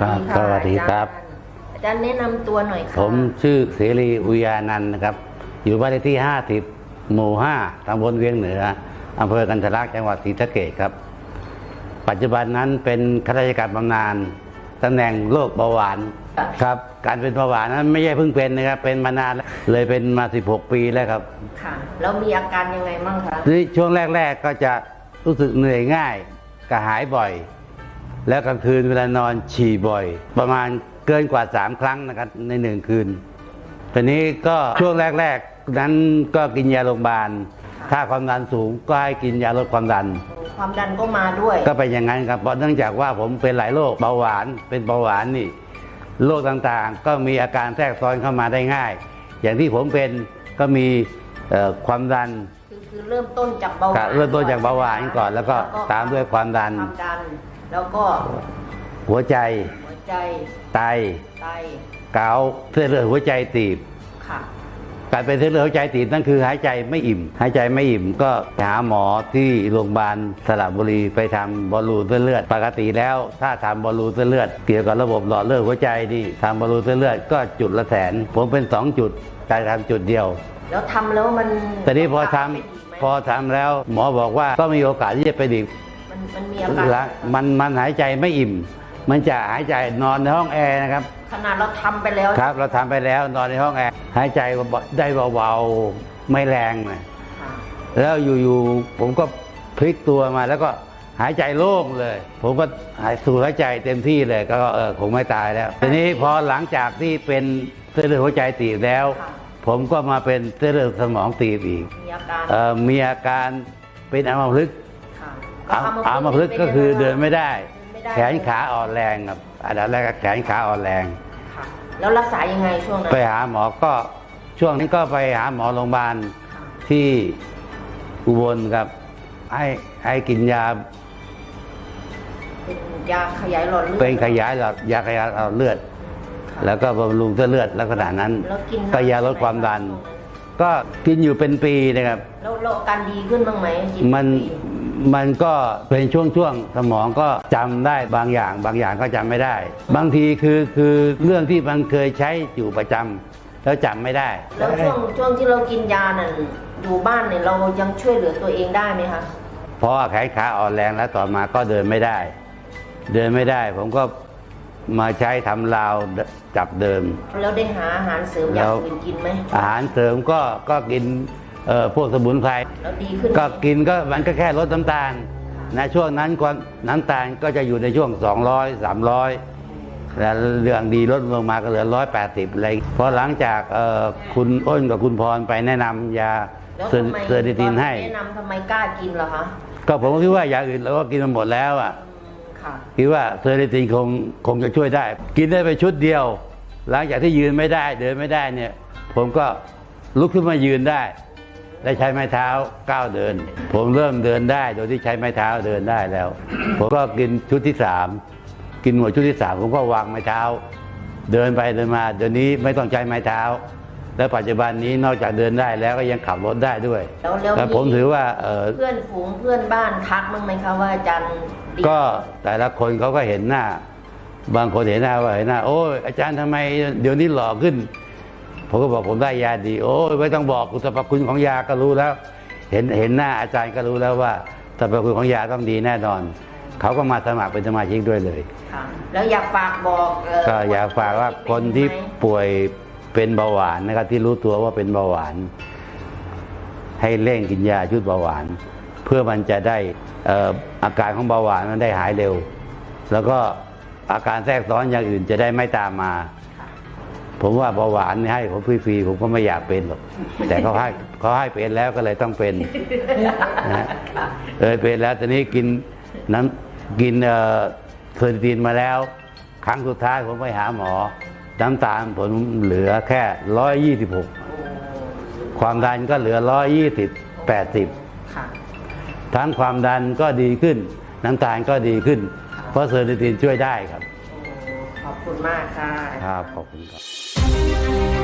ครับสวัสดีครับอาจารย์อาจารย์แนะนำตัวหน่อยค่ะผมชื่อเสรีอุยานันท์นะครับ อยู่บ้านเลขที่ 50 หมู่ 5ตำบลเวียงเหนืออำเภอกันทรลักษณ์จังหวัดศรีสะเกษครับ ปัจจุบันนั้นเป็นข้าราชการบำนาญตำแหน่งโรคเบาหวานครับ การเป็นเบาหวานนั้นไม่ใช่เพิ่งเป็นนะครับ เป็นมานานแล้วเลยเป็นมา 16 ปีแล้วครับ ค่ะ แล้วมีอาการยังไงบ้างคะ ทีนี้ช่วงแรก ๆ ก็จะรู้สึกเหนื่อยง่ายกระหายบ่อย แล้วกลางคืนเวลานอนฉี่บ่อย ประมาณเกินกว่า 3 ครั้งนะครับในหนึ่งคืนตอนนี้ก็ช่วงแรก ๆ นั้นก็กินยาโรงพยาบาล ถ้าความดันสูงก็ให้กินยาลดความดัน ความดันก็มาด้วย ก็เป็นอย่างนั้นครับเพราะเนื่องจากว่าผมเป็นหลายโรคเบาหวานเป็นเบาหวานนี่โรคต่างๆ ก็มีอาการแทรกซ้อนเข้ามาได้ง่าย อย่างที่ผมเป็นก็มีเอ่อความดันคือคือเริ่มต้นจากเบาหครัวาบนเริ่มต้นจากเบาหวานก่อนแล้วก็ตามด้วยความดันความดัน แล้วก็หัวใจ หัวใจไต ไตเกาต์เส้นเลือดหัวใจตีบ ค่ะ การเป็นเส้นเลือดหัวใจตีบนั่นคือหายใจไม่อิ่ม หายใจไม่อิ่มก็ไปหาหมอที่โรงพยาบาลสระบุรีไปทำบอลลูนเส้นเลือด ปกติแล้วถ้าทำบอลลูนเส้นเลือด เกี่ยวกับระบบหลอดเลือดหัวใจนี่ทำบอลลูนเส้นเลือดก็จุดละแสน ผมเป็นสองจุดการทำจุดเดียว แล้วทำแล้วมันแต่นี้พอทำไม่ดีไหมพอทำแล้วหมอบอกว่าก็มีโอกาสที่จะเป็นอีก มันมันมีอาการละมันมันหายใจไม่อิ่ม มันจะหายใจนอนในห้องแอร์นะครับ ขนาดเราทำไปแล้วครับ เราทำไปแล้วนอนในห้องแอร์หายใจได้เบาๆไม่แรงนะค่ะแล้วอยู่ๆผมก็พลิกตัวมาแล้วก็หายใจโล่งเลย ผมก็หายสูดหายใจเต็มที่เลย ก็เออคงไม่ตายแล้ว ทีนี้พอหลังจากที่เป็นเส้นเลือดหัวใจตีบแล้วค่ะผมก็มาเป็นเส้นเลือดสมองตีบอีกมีอาการเอ่อมีอาการเป็นอัมพฤกษ์ ค่ะอัมพฤกษ์ก็คือเดินไม่ได้เดินไม่ได้ แขนขาอ่อนแรงครับอันดับแรกก็แขนขาอ่อนแรง ค่ะแล้วรักษายังไงช่วงนั้นไปหาหมอก็ช่วงนี้ก็ไปหาหมอโรงพยาบาลค่ะที่อุบลครับ ให้ให้กินยาเป็นยาขยายหลอดเลือด เป็นขยายหลอดยาขยายหลอดเลือดค่ะแล้วก็บำรุงเส้นเลือดลักษณะนั้นแล้วกินก็ยาลดความดัน ก็กินอยู่เป็นปีนะครับ แล้วแล้วอาการดีขึ้นบ้างไหมกิมันปี มันก็เป็นช่วงๆสมองก็จำได้บางอย่าง บางอย่างก็จำไม่ได้ บางทีคือคือเรื่องที่มันเคยใช้อยู่ประจำแล้วจำไม่ได้ แล้วช่วงช่วงที่เรากินยานั่นอยู่บ้านเนี่ยเรายังช่วยเหลือตัวเองได้ไหมคะเพราะว่าแขนขาอ่อนแรงแล้วต่อมาก็เดินไม่ได้ เดินไม่ได้ ผมก็มาใช้ทำราวจับเดินแล้วได้หาอาหารเสริมอย่างอื่นกินไหมอาหารเสริมก็ก็กิน เอ่อพวกสมุนไพรแล้วดีขึ้นไหมก็กินก็มันก็แค่ลดน้ำตาลนะช่วงนั้นความน้ำตาลก็จะอยู่ในช่วง 200 300แล้วเรื่องดีลดลงมาก็เหลือ 180อะไรพอหลังจากเอ่อคุณอ้นกับคุณพรไปแนะนำยาแล้วเซอทำร์ไมเซอร์ดิตินให้ แนะนำทำไมกล้ากินเหรอคะก็ผมก็คิดว่าอย่างอื่นเราก็กินมาหมดแล้วอะอืมค่ะคิดว่าเซอร์ดิตินคงคงจะช่วยได้ กินได้ไปชุดเดียว หลังจากที่ยืนไม่ได้เดินไม่ได้เนี่ย ผมก็ลุกขึ้นมายืนได้ ได้ใช้ไม้เท้าก้าวเดิน ผมเริ่มเดินได้โดยที่ใช้ไม้เท้าเดินได้แล้ว ผมก็กินชุดที่สามกินหมดชุดที่สามผมก็วางไม้เท้า เดินไปเดินมาเดี๋ยวนี้ไม่ต้องใช้ไม้เท้า และปัจจุบันนี้นอกจากเดินได้แล้วก็ยังขับรถได้ด้วยแล้วแล้วแต่ผมถือว่าเออเพื่อนฝูงเพื่อนบ้านทักมั้างไหมคะว่าอาจารย์ดีก็แต่ละคนเขาก็เห็นหน้า บางคนเห็นหน้าว่าเห็นหน้า โอ้ยอาจารย์ทำไมเดี๋ยวนี้หล่อขึ้น ผมก็บอกผมได้ยาดี โอ้ยไม่ต้องบอกสรรพคุณของยาก็รู้แล้ว เห็นเห็นหน้าอาจารย์ก็รู้แล้วว่าสรรพคุณของยาต้องดีแน่นอน เขาก็มาสมัครเป็นสมาชิกด้วยเลยค่ะแล้วอยากฝากบอกเก็อยากฝากว่าคนที่เป็นไหมป่วยเป็นเบาหวานนะครับ ที่รู้ตัวว่าเป็นเบาหวาน ให้เร่งกินยาชุดเบาหวาน เพื่อมันจะได้เอ่ออาการของเบาหวานมันได้หายเร็ว แล้วก็อาการแทรกซ้อนอย่างอื่นจะได้ไม่ตามมาค่ะ ผมว่าเบาหวานนี่ให้ผมฟรีๆผมก็ไม่อยากเป็นหรอกแต่เขาให้เขาให้เป็นแล้วก็เลยต้องเป็นนะฮะเลยเป็นแล้วตอนนี้กินน้ำกินเอ่อเซอร์ตินมาแล้ว ครั้งสุดท้ายผมไปหาหมอ น้ำตาลผมเหลือแค่ร้อยยี่สิบหกโอ้ความดันก็เหลือร้อยยี่สิบแปดสิบค่ะทั้งความดันก็ดีขึ้น น้ำตาลก็ดีขึ้น เพราะเซอร์ตินช่วยได้ครับโอ้ขอบคุณมากค่ะ ครับ ขอบคุณครับ Bye.